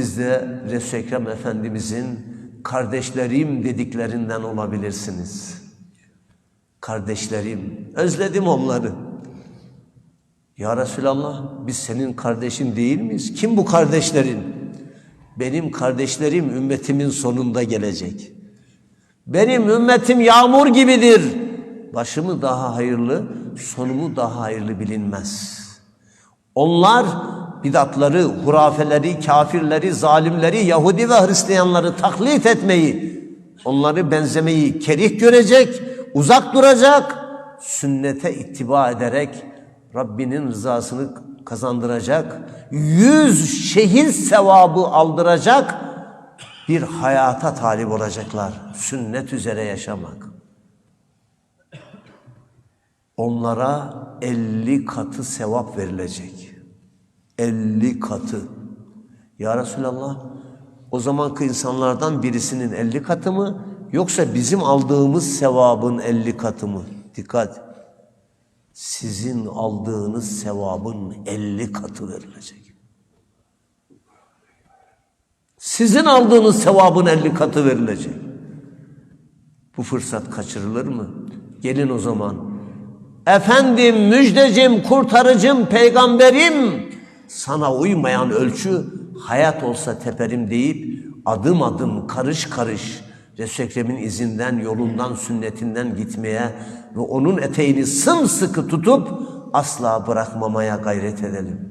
Siz de Resul Ekrem Efendimizin kardeşlerim dediklerinden olabilirsiniz. Kardeşlerim, özledim onları. Ya Resulallah biz senin kardeşin değil miyiz? Kim bu kardeşlerin? Benim kardeşlerim ümmetimin sonunda gelecek. Benim ümmetim yağmur gibidir. Başımı daha hayırlı, sonumu daha hayırlı bilinmez. Onlar bidatları, hurafeleri, kafirleri, zalimleri, Yahudi ve Hristiyanları taklit etmeyi, onları benzemeyi kerih görecek, uzak duracak, sünnete ittiba ederek Rabbinin rızasını kazandıracak, yüz şehir sevabı aldıracak bir hayata talip olacaklar. Sünnet üzere yaşamak. Onlara elli katı sevap verilecek. Elli katı. Ya Resulallah o zamanki insanlardan birisinin elli katı mı yoksa bizim aldığımız sevabın elli katı mı? Dikkat. Sizin aldığınız sevabın elli katı verilecek. Sizin aldığınız sevabın elli katı verilecek. Bu fırsat kaçırılır mı? Gelin o zaman. Efendim, müjdecim, kurtarıcım, peygamberim. Sana uymayan ölçü hayat olsa teperim deyip adım adım karış karış Resul-i Ekrem'in izinden, yolundan, sünnetinden gitmeye ve onun eteğini sımsıkı tutup asla bırakmamaya gayret edelim.